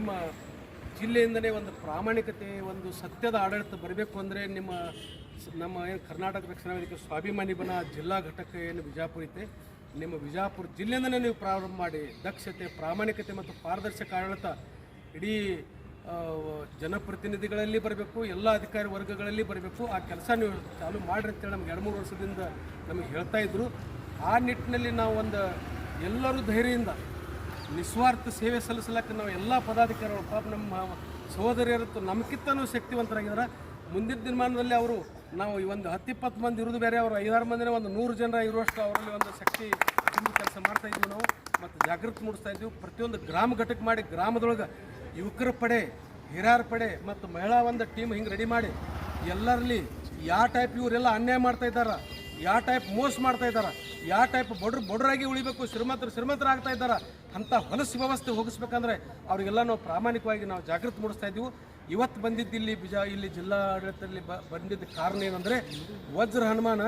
ನಿಮ್ಮ ಜಿಲ್ಲೆಯಿಂದಲೇ ಒಂದು ಪ್ರಾಮಾಣಿಕತೆ, ಒಂದು ಸತ್ಯದ ಆಡಳಿತ ಬರಬೇಕು ಅಂದರೆ ನಿಮ್ಮ ನಮ್ಮ ಏನು ಕರ್ನಾಟಕ ರಕ್ಷಣಾ ವೇದಿಕೆ ಸ್ವಾಭಿಮಾನಿ ಬನ ಜಿಲ್ಲಾ ಘಟಕ ಏನು ಬಿಜಾಪುರ ಐತೆ, ನಿಮ್ಮ ಬಿಜಾಪುರ ಜಿಲ್ಲೆಯಿಂದಲೇ ನೀವು ಪ್ರಾರಂಭ ಮಾಡಿ, ದಕ್ಷತೆ, ಪ್ರಾಮಾಣಿಕತೆ ಮತ್ತು ಪಾರದರ್ಶಕ ಆಡಳಿತ ಇಡೀ ಜನಪ್ರತಿನಿಧಿಗಳಲ್ಲಿ ಬರಬೇಕು, ಎಲ್ಲ ಅಧಿಕಾರಿ ವರ್ಗಗಳಲ್ಲಿ ಬರಬೇಕು, ಆ ಕೆಲಸ ನೀವು ಚಾಲೂ ಮಾಡಿರಿ ಅಂತೇಳಿ ನಮ್ಗೆ ಎರಡು ಮೂರು ವರ್ಷದಿಂದ ನಮಗೆ ಹೇಳ್ತಾ ಇದ್ರು. ಆ ನಿಟ್ಟಿನಲ್ಲಿ ನಾವು ಒಂದು ಎಲ್ಲರೂ ಧೈರ್ಯದಿಂದ ನಿಸ್ವಾರ್ಥ ಸೇವೆ ಸಲ್ಲಿಸಲಕ್ಕೆ ನಾವು ಎಲ್ಲ ಪದಾಧಿಕಾರಿಗಳು, ಪಾಪ ನಮ್ಮ ಸಹೋದರಿಯರತ್ತು ನಮಗಿಂತನೂ ಶಕ್ತಿವಂತರಾಗಿದ್ದಾರೆ. ಮುಂದಿನ ದಿನಮಾನದಲ್ಲಿ ಅವರು ನಾವು ಈ ಒಂದು ಹತ್ತಿಪ್ಪತ್ತು ಮಂದಿ ಇರೋದು ಬೇರೆ, ಅವರು ಐದಾರು ಮಂದಿನೇ ಒಂದು ನೂರು ಜನ ಇರುವಷ್ಟು ಅವರಲ್ಲಿ ಒಂದು ಶಕ್ತಿ ತುಂಬಿ ಕೆಲಸ ಮಾಡ್ತಾ ಇದ್ವಿ ನಾವು. ಮತ್ತು ಜಾಗೃತಿ ಮೂಡಿಸ್ತಾ ಇದ್ವಿ ಪ್ರತಿಯೊಂದು ಗ್ರಾಮ ಘಟಕ ಮಾಡಿ ಗ್ರಾಮದೊಳಗೆ ಯುವಕರ ಪಡೆ, ಹಿರಿಯರ ಪಡೆ ಮತ್ತು ಮಹಿಳಾ ಒಂದು ಟೀಮ್ ಹಿಂಗೆ ರೆಡಿ ಮಾಡಿ ಎಲ್ಲರಲ್ಲಿ ಯಾವ ಟೈಪ್ ಇವರೆಲ್ಲ ಅನ್ಯಾಯ ಮಾಡ್ತಾ ಇದ್ದಾರೆ ಯಾವ ಟೈಪ್ ಮೋಸ ಮಾಡ್ತಾ ಇದ್ದಾರೆ ಯಾವ ಟೈಪ್ ಬಡ್ರು ಬಡ್ರಾಗಿ ಉಳಿಬೇಕು, ಶ್ರೀಮಂತರು ಶ್ರೀಮಂತರಾಗ್ತಾ ಇದ್ದಾರ ಅಂಥ ಹೊಲಸು ವ್ಯವಸ್ಥೆ ಹೋಗಿಸ್ಬೇಕಂದ್ರೆ ಅವರಿಗೆಲ್ಲ ನಾವು ಪ್ರಾಮಾಣಿಕವಾಗಿ ನಾವು ಜಾಗೃತಿ ಮೂಡಿಸ್ತಾ ಇದ್ದೀವಿ. ಇವತ್ತು ಬಂದಿದ್ದು ಇಲ್ಲಿ ಬಿಜಾ ಇಲ್ಲಿ ಜಿಲ್ಲಾಡಳಿತದಲ್ಲಿ ಬ ಬಂದಿದ್ದ ಕಾರಣ ಏನಂದರೆ ವಜ್ರ ಹನುಮಾನ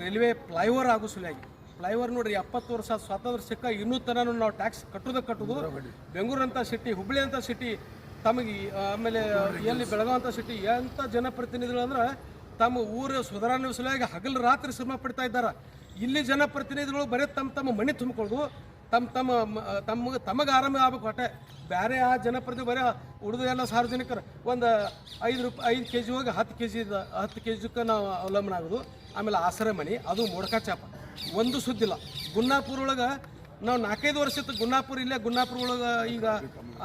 ರೈಲ್ವೆ ಫ್ಲೈಓವರ್ ಆಗೋ ಸಲುವಾಗಿ. ಫ್ಲೈಓವರ್ ನೋಡ್ರಿ ಎಪ್ಪತ್ತು ವರ್ಷ ಸ್ವಾತಂತ್ರ್ಯ ಸಿಕ್ಕ ಇನ್ನೂ ತನಕ ನಾವು ಟ್ಯಾಕ್ಸ್ ಕಟ್ಟೋದಕ್ಕೆ ಕಟ್ಟೋದು. ಬೆಂಗಳೂರು ಅಂತ ಸಿಟಿ ಹುಬ್ಬಳ್ಳಿ ಅಂತ ಸಿಟಿ ತಮಗೆ ಆಮೇಲೆ ಎಲ್ಲಿ ಬೆಳಗಾವಂಥ ಸಿಟಿ ಎಂಥ ಜನಪ್ರತಿನಿಧಿಗಳು ಅಂದ್ರೆ ತಮ್ಮ ಊರ ಸುಧಾರಣೆ ಸಲುವಾಗಿ ಹಗಲು ರಾತ್ರಿ ಶ್ರಮ ಪಡ್ತಾ ಇದ್ದಾರೆ. ಇಲ್ಲಿ ಜನಪ್ರತಿನಿಧಿಗಳು ಬರೀ ತಮ್ಮ ತಮ್ಮ ಮನೆ ತುಂಬಿಕೊಳ್ಳೋದು. ತಮ್ಮ ತಮ್ಮ ತಮ್ಮ ತಮಗೆ ಆರಾಮ ಆಗ್ಬೇಕು ಹೊಟ್ಟೆ. ಬೇರೆ ಆ ಜನಪ್ರತಿ ಬರೀ ಉಳಿದು ಎಲ್ಲ ಸಾರ್ವಜನಿಕರು ಒಂದು ಐದು ರೂಪಾಯಿ ಐದು ಕೆ ಜಿ ಹೋಗಿ ಹತ್ತು ಕೆ ಜಿ ಹತ್ತು ಕೆ ಜಿಕ್ಕ ನಾವು ಅವಲಂಬನೆ ಆಗೋದು. ಆಮೇಲೆ ಆಸರೆ ಮಣಿ ಅದು ಮೋಡಕ ಚಾಪ. ಒಂದು ಸುದ್ದಿಲ್ಲ ಗುನ್ನಾಪುರ ಒಳಗೆ ನಾವು ನಾಲ್ಕೈದು ವರ್ಷ ಇತ್ತು ಗುನ್ನಾಪುರ ಇಲ್ಲೇ. ಗುನ್ನಾಪುರ ಒಳಗೆ ಈಗ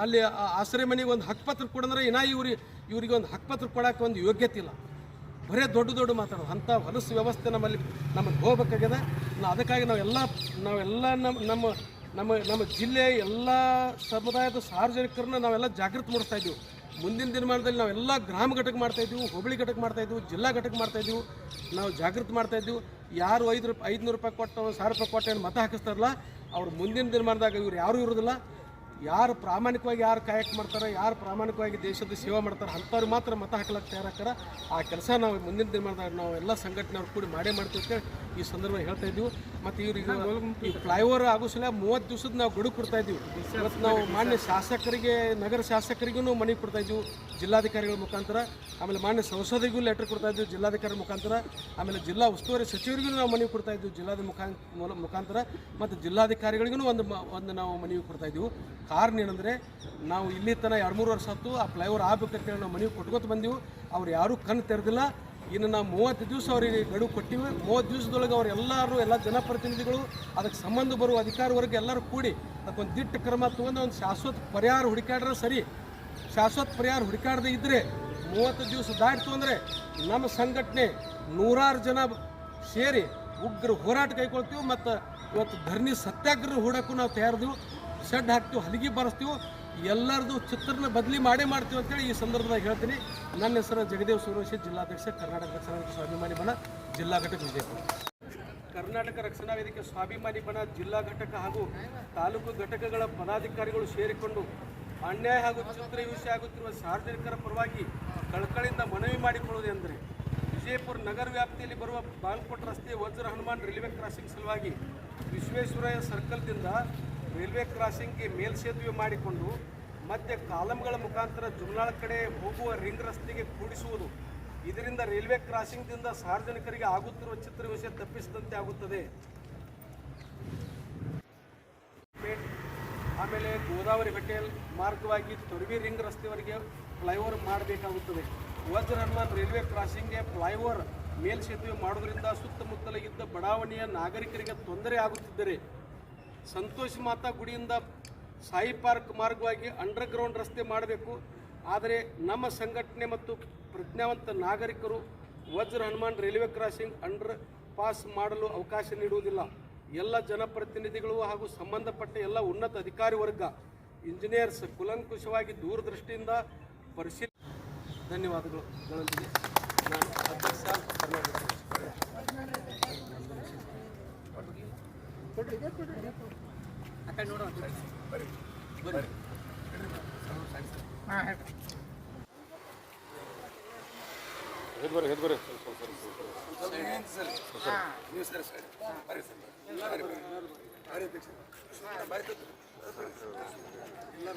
ಅಲ್ಲಿ ಆಸರೆ ಮನೆಗೆ ಒಂದು ಹಕ್ಕಪತ್ರ ಕೊಡಂದ್ರೆ ಇನ್ನ ಇವ್ರಿಗೆ ಇವ್ರಿಗೆ ಒಂದು ಹಕ್ಕಪತ್ರ ಕೊಡೋಕೆ ಒಂದು ಯೋಗ್ಯತೆ ಇಲ್ಲ. ಬರೇ ದೊಡ್ಡ ದೊಡ್ಡ ಮಾತಾಡೋದು. ಅಂಥ ಹೊಲಸು ವ್ಯವಸ್ಥೆ ನಮ್ಮಲ್ಲಿ ನಮಗೆ ಹೋಗ್ಬೇಕಾಗಿದೆ ಅದಕ್ಕಾಗಿ ನಾವೆಲ್ಲ ನಾವೆಲ್ಲ ನಮ್ಮ ನಮ್ಮ ನಮ್ಮ ನಮ್ಮ ಜಿಲ್ಲೆಯ ಎಲ್ಲ ಸಮುದಾಯದ ಸಾರ್ವಜನಿಕರನ್ನ ನಾವೆಲ್ಲ ಜಾಗೃತಿ ಮೂಡಿಸ್ತಾ ಇದ್ದೀವಿ. ಮುಂದಿನ ದಿನಮಾನದಲ್ಲಿ ನಾವೆಲ್ಲ ಗ್ರಾಮ ಘಟಕ ಮಾಡ್ತಾ ಇದ್ದೀವಿ, ಹೋಬಳಿ ಘಟಕ ಮಾಡ್ತಾ ಇದ್ದೀವಿ, ಜಿಲ್ಲಾ ಘಟಕ ಮಾಡ್ತಾ ಇದ್ದೀವಿ. ನಾವು ಜಾಗೃತಿ ಮಾಡ್ತಾ ಇದ್ದೀವಿ. ಯಾರು ಐದು ರೂಪಾಯಿ ಐದುನೂರು ರೂಪಾಯಿ ಕೊಟ್ಟು ಸಾವಿರ ರೂಪಾಯಿ ಕೊಟ್ಟು ಏನು ಮತ ಹಾಕಿಸ್ತಾರಲ್ಲ, ಅವ್ರು ಮುಂದಿನ ದಿನಮಾನದಾಗ ಇವ್ರು ಯಾರೂ ಇರೋದಿಲ್ಲ. ಯಾರು ಪ್ರಾಮಾಣಿಕವಾಗಿ ಯಾರು ಕಾಯಕ ಮಾಡ್ತಾರೆ, ಯಾರು ಪ್ರಾಮಾಣಿಕವಾಗಿ ದೇಶದ ಸೇವೆ ಮಾಡ್ತಾರೆ ಅಂಥವ್ರು ಮಾತ್ರ ಮತ ಹಾಕ್ಲಕ್ಕೆ ತಯಾರಾಗ್ತಾರೆ. ಆ ಕೆಲಸ ನಾವು ಮುಂದಿನ ದಿನಮಾನದಾಗ ನಾವು ಎಲ್ಲ ಸಂಘಟನೆಯವ್ರು ಕೂಡಿ ಮಾಡೇ ಮಾಡ್ತೀವಿ ಈ ಸಂದರ್ಭ ಹೇಳ್ತಾ ಇದ್ದೀವಿ. ಮತ್ತು ಇವ್ರಿಗೆ ಈ ಫ್ಲೈಓವರ್ ಆಗೋ ಸಲ ಮೂವತ್ತು ದಿವಸದ ನಾವು ಗಡುವು ಕೊಡ್ತಾ ಇದ್ದೀವಿ. ಇವತ್ತು ನಾವು ಮಾನ್ಯ ಶಾಸಕರಿಗೆ ನಗರ ಶಾಸಕರಿಗೂ ಮನವಿ ಕೊಡ್ತಾ ಇದ್ದೀವಿ. ಜಿಲ್ಲಾಧಿಕಾರಿಗಳ ಮುಖಾಂತರ ಆಮೇಲೆ ಮಾನ್ಯ ಸಂಸದಿಗೂ ಲೆಟರ್ ಕೊಡ್ತಾ ಇದ್ದೀವಿ ಜಿಲ್ಲಾಧಿಕಾರಿ ಮುಖಾಂತರ ಆಮೇಲೆ ಜಿಲ್ಲಾ ಉಸ್ತುವಾರಿ ಸಚಿವರಿಗೂ ನಾವು ಮನವಿ ಕೊಡ್ತಾ ಇದ್ದೀವಿ ಜಿಲ್ಲಾದ ಮುಖಾಂ ಮುಖಾಂತರ ಮತ್ತು ಜಿಲ್ಲಾಧಿಕಾರಿಗಳಿಗೂ ಒಂದು ಮ- ಒಂದು ನಾವು ಮನವಿ ಕೊಡ್ತಾ ಇದ್ದೀವಿ. ಕಾರಣ ಏನಂದರೆ ನಾವು ಇಲ್ಲಿ ತನಕ ಎರಡು ಮೂರು ವರ್ಷ ಆಯಿತು ಆ ಫ್ಲೈಓವರ್ ಆಗಬೇಕಂತೇಳಿ ನಾವು ಮನವಿ ಕೊಟ್ಕೊತ ಬಂದೀವಿ. ಅವ್ರು ಯಾರೂ ಕಣ್ಣು ತೆರೆದಿಲ್ಲ. ಇನ್ನು ನಾವು ಮೂವತ್ತು ದಿವಸ ಅವರಿಗೆ ಗಡುವು ಕೊಟ್ಟಿವಿ. ಮೂವತ್ತು ದಿವಸದೊಳಗೆ ಅವ್ರು ಎಲ್ಲರೂ, ಎಲ್ಲ ಜನಪ್ರತಿನಿಧಿಗಳು, ಅದಕ್ಕೆ ಸಂಬಂಧ ಬರುವ ಅಧಿಕಾರ ವರ್ಗ ಎಲ್ಲರೂ ಕೂಡಿ ಅದಕ್ಕೊಂದು ದಿಟ್ಟ ಕ್ರಮ ತಗೊಂಡು ಒಂದು ಶಾಶ್ವತ ಪರಿಹಾರ ಹುಡುಕಾಡ್ರೆ ಸರಿ. ಶಾಶ್ವತ ಪರಿಹಾರ ಹುಡುಕಾಡದೆ ಇದ್ದರೆ ಮೂವತ್ತು ದಿವಸ ದಾಟಿತು ಅಂದರೆ ನಮ್ಮ ಸಂಘಟನೆ ನೂರಾರು ಜನ ಸೇರಿ ಉಗ್ರ ಹೋರಾಟ ಕೈಗೊಳ್ತೀವಿ. ಮತ್ತು ಇವತ್ತು ಧರಣಿ ಸತ್ಯಾಗ್ರಹ ಹೂಡಕ್ಕೂ ನಾವು ತಯಾರಿದೀವಿ. ಶೆಡ್ ಹಾಕ್ತೀವಿ, ಹಲಗಿ ಬಾರಿಸ್ತೀವೋ, ಎಲ್ಲರದು ಚಿತ್ರನ ಬದಲಿ ಮಾಡೇ ಮಾಡ್ತೀವಿ ಅಂತೇಳಿ ಈ ಸಂದರ್ಭದಾಗ ಹೇಳ್ತೀನಿ. ನನ್ನ ಹೆಸರು ಜಗದೇವ್ ಸುರೇಶ್ ಜಿಲ್ಲಾಧ್ಯಕ್ಷ, ಕರ್ನಾಟಕ ರಕ್ಷಣಾ ಸ್ವಾಭಿಮಾನಿ ಬಣ, ಜಿಲ್ಲಾ ಘಟಕ ವಿಜಯಪುರ. ಕರ್ನಾಟಕ ರಕ್ಷಣಾ ವೇದಿಕೆ ಸ್ವಾಭಿಮಾನಿ ಬಣ, ಜಿಲ್ಲಾ ಘಟಕ ಹಾಗೂ ತಾಲೂಕು ಘಟಕಗಳ ಪದಾಧಿಕಾರಿಗಳು ಸೇರಿಕೊಂಡು ಅನ್ಯಾಯ ಹಾಗೂ ಚಿತ್ರ ಹಿಂಸೆ ಆಗುತ್ತಿರುವ ಸಾರ್ವಜನಿಕರ ಪರವಾಗಿ ಕಳಕಳಿಯಿಂದ ಮನವಿ ಮಾಡಿಕೊಳ್ಳುವುದೆಂದರೆ ವಿಜಯಪುರ ನಗರ ವ್ಯಾಪ್ತಿಯಲ್ಲಿ ಬರುವ ಬಾಲ್ಕೋಟ್ ರಸ್ತೆ ವಜ್ರ ಹನುಮಾನ್ ರೈಲ್ವೆ ಕ್ರಾಸಿಂಗ್ ಸಲುವಾಗಿ ವಿಶ್ವೇಶ್ವರಯ್ಯ ಸರ್ಕಲ್ದಿಂದ ರೈಲ್ವೆ ಕ್ರಾಸಿಂಗ್ಗೆ ಮೇಲ್ಸೇತುವೆ ಮಾಡಿಕೊಂಡು ಮತ್ತೆ ಕಾಲಮ್ಗಳ ಮುಖಾಂತರ ಜುಮ್ನಾಳ ಕಡೆ ಹೋಗುವ ರಿಂಗ್ ರಸ್ತೆಗೆ ಕೂಡಿಸುವುದು ಇದರಿಂದ ರೈಲ್ವೆ ಕ್ರಾಸಿಂಗ್ದಿಂದ ಸಾರ್ವಜನಿಕರಿಗೆ ಆಗುತ್ತಿರುವ ಚಿತ್ರಹಿಂಸೆ ತಪ್ಪಿಸಿದಂತೆ ಆಗುತ್ತದೆ. ಆಮೇಲೆ ಗೋದಾವರಿ ಹೋಟೆಲ್ ಮಾರ್ಗವಾಗಿ ತೊರವಿ ರಿಂಗ್ ರಸ್ತೆವರೆಗೆ ಫ್ಲೈಓವರ್ ಮಾಡಬೇಕಾಗುತ್ತದೆ. ವಜ್ರ ಹನುಮಾನ್ ರೈಲ್ವೆ ಕ್ರಾಸಿಂಗ್ಗೆ ಫ್ಲೈಓವರ್ ಮೇಲ್ಸೇತುವೆ ಮಾಡೋದರಿಂದ ಸುತ್ತಮುತ್ತಲ ಇದ್ದ ಬಡಾವಣೆಯ ನಾಗರಿಕರಿಗೆ ತೊಂದರೆ ಆಗುತ್ತಿದ್ದರೆ ಸಂತೋಷ್ ಮಾತಾ ಗುಡಿಯಿಂದ ಸಾಯಿ ಪಾರ್ಕ್ ಮಾರ್ಗವಾಗಿ ಅಂಡರ್ಗ್ರೌಂಡ್ ರಸ್ತೆ ಮಾಡಬೇಕು. ಆದರೆ ನಮ್ಮ ಸಂಘಟನೆ ಮತ್ತು ಪ್ರಜ್ಞಾವಂತ ನಾಗರಿಕರು Vajra Hanuman railway crossing underpass ಮಾಡಲು ಅವಕಾಶ ನೀಡುವುದಿಲ್ಲ. ಎಲ್ಲ ಜನಪ್ರತಿನಿಧಿಗಳು ಹಾಗೂ ಸಂಬಂಧಪಟ್ಟ ಎಲ್ಲ ಉನ್ನತ ಅಧಿಕಾರಿ ವರ್ಗ, ಇಂಜಿನಿಯರ್ಸ್ ಕುಲಂಕುಷವಾಗಿ ದೂರದೃಷ್ಟಿಯಿಂದ ಪರಿಶೀಲ ಧನ್ಯವಾದಗಳು. ನಾನು ಅಧ್ಯಕ್ಷ ಹೆದ್ಬರಿ ಹೆದ್ಬರಿ ನೀವು ಸರಿ ಸರಿ. ಬರೀ ಸರ್ ಬರೀ ಬರೀ ಬರೀ ಅಧ್ಯಕ್ಷ ಬರೀ ಇಲ್ಲ